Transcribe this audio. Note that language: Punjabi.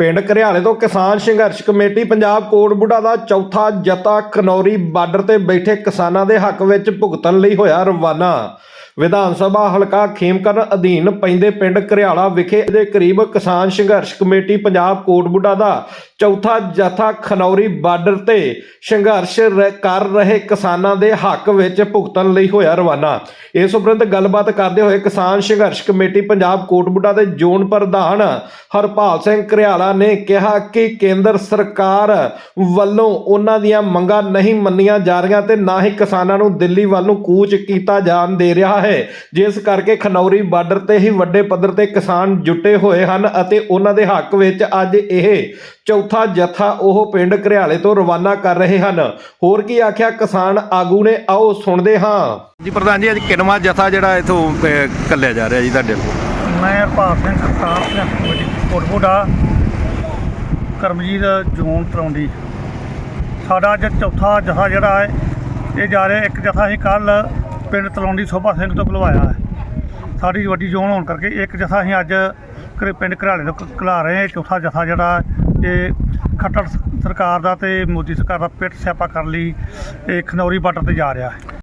ਪਿੰਡ ਘਰਿਆਲੇ ਤੋਂ ਕਿਸਾਨ ਸੰਘਰਸ਼ ਕਮੇਟੀ ਪੰਜਾਬ ਕੋਟਬੁੱਢਾ ਦਾ ਚੌਥਾ ਜਤਾ ਖਨੌਰੀ ਬਾਰਡਰ ਤੇ ਬੈਠੇ ਕਿਸਾਨਾਂ ਦੇ ਹੱਕ ਵਿੱਚ ਭੁਗਤਣ ਲਈ ਹੋਇਆ ਰਵਾਨਾ। ਵਿਧਾਨ ਸਭਾ ਹਲਕਾ ਖੇਮਕਰਨ ਅਧੀਨ ਪੈਂਦੇ ਪਿੰਡ ਘਰਿਆਲਾ ਵਿਖੇ ਦੇ ਕਰੀਬ ਕਿਸਾਨ ਸੰਘਰਸ਼ ਕਮੇਟੀ ਪੰਜਾਬ ਕੋਟਬੁੱਢਾ ਦਾ ਚੌਥਾ ਜਥਾ ਖਨੌਰੀ ਬਾਰਡਰ ਤੇ ਸੰਘਰਸ਼ ਰ- ਕਰ ਰਹੇ ਕਿਸਾਨਾਂ ਦੇ ਹੱਕ ਵਿੱਚ ਭੁਗਤਣ ਲਈ ਹੋਇਆ ਰਵਾਨਾ। ਇਸ ਉਪਰੰਤ ਗੱਲਬਾਤ ਕਰਦੇ ਹੋਏ ਕਿਸਾਨ ਸੰਘਰਸ਼ ਕਮੇਟੀ ਪੰਜਾਬ ਕੋਟਬੁੱਢਾ ਦੇ ਜ਼ੋਨ ਪ੍ਰਧਾਨ ਹਰਪਾਲ ਸਿੰਘ ਘਰਿਆਲਾ ਨੇ ਕਿਹਾ ਕਿ ਕੇਂਦਰ ਸਰਕਾਰ ਵੱਲੋਂ ਉਹਨਾਂ ਦੀਆਂ ਮੰਗਾਂ ਨਹੀਂ ਮੰਨੀਆਂ ਜਾ ਰਹੀਆਂ ਤੇ ਨਾ ਹੀ ਕਿਸਾਨਾਂ ਨੂੰ ਦਿੱਲੀ ਵੱਲ ਨੂੰ ਕੂਚ ਕੀਤਾ ਜਾਣ ਦੇ ਰਿਹਾ ਹੈ। ਜਿਸ ਕਰਕੇ ਖਨੌਰੀ ਬਾਰਡਰ ਤੇ ਹੀ ਵੱਡੇ ਪੱਧਰ ਤੇ ਕਿਸਾਨ ਜੁਟੇ ਹੋਏ ਹਨ ਅਤੇ ਉਹਨਾਂ ਦੇ ਹੱਕ ਵਿੱਚ ਅੱਜ ਇਹ ਚੌਥਾ ਜਥਾ ਉਹ ਪਿੰਡ ਘਰਿਆਲੇ ਤੋਂ ਰਵਾਨਾ ਕਰ ਰਹੇ ਹਨ। ਹੋਰ ਕੀ ਆਖਿਆ? ਕਿਸਾਨ ਆਗੂ ਨੇ ਆਓ ਸੁਣਦੇ ਹਾਂ। ਜੀ ਪ੍ਰਧਾਨ ਜੀ ਅੱਜ ਕਿੰਨਵਾਂ ਜਥਾ ਜਿਹੜਾ ਇਥੋਂ ਕੱਲਿਆ ਜਾ ਰਿਹਾ ਜੀ ਤੁਹਾਡੇ ਵੱਲੋਂ ਮੈਂ ਹਰਪਾਲ ਸਿੰਘ ਕਰਤਾਰ ਸਿੰਘ ਕਮੇਟੀ ਕੋਟਬੋਡਾ ਕਰਮਜੀਤ ਜੂਨ ਤਲੌਂਡੀ ਸਾਡਾ ਅੱਜ ਚੌਥਾ ਜਥਾ ਜਿਹੜਾ ਹੈ ਇਹ ਜਾ ਰਿਹਾ ਇੱਕ ਜਥਾ ਅਸੀਂ ਕੱਲ ਪਿੰਡ ਤਲੌਂਡੀ ਸੋਭਾ ਸਿੰਘ ਤੋਂ ਖੁਲਵਾਇਆ ਹੈ। ਸਾਡੀ ਵੱਡੀ ਜ਼ੋਨ ਹੋਣ ਕਰਕੇ ਇੱਕ ਜਥਾ ਅਸੀਂ ਅੱਜ ਘਰੇ ਪਿੰਡ ਘਰਾਲੇ ਤੋਂ ਘਲਾ ਰਹੇ ਹਾਂ। ਚੌਥਾ ਜਥਾ ਜਿਹੜਾ ਇਹ ਖੱਟੜ ਸਰਕਾਰ ਦਾ ਤੇ ਮੋਦੀ ਸਰਕਾਰ ਦਾ ਪਿੱਟ ਸਿਆਪਾ ਕਰਨ ਲਈ ਇਹ ਖਨੌਰੀ ਬਾਰਡਰ ਤੇ ਜਾ ਰਿਹਾ ਹੈ।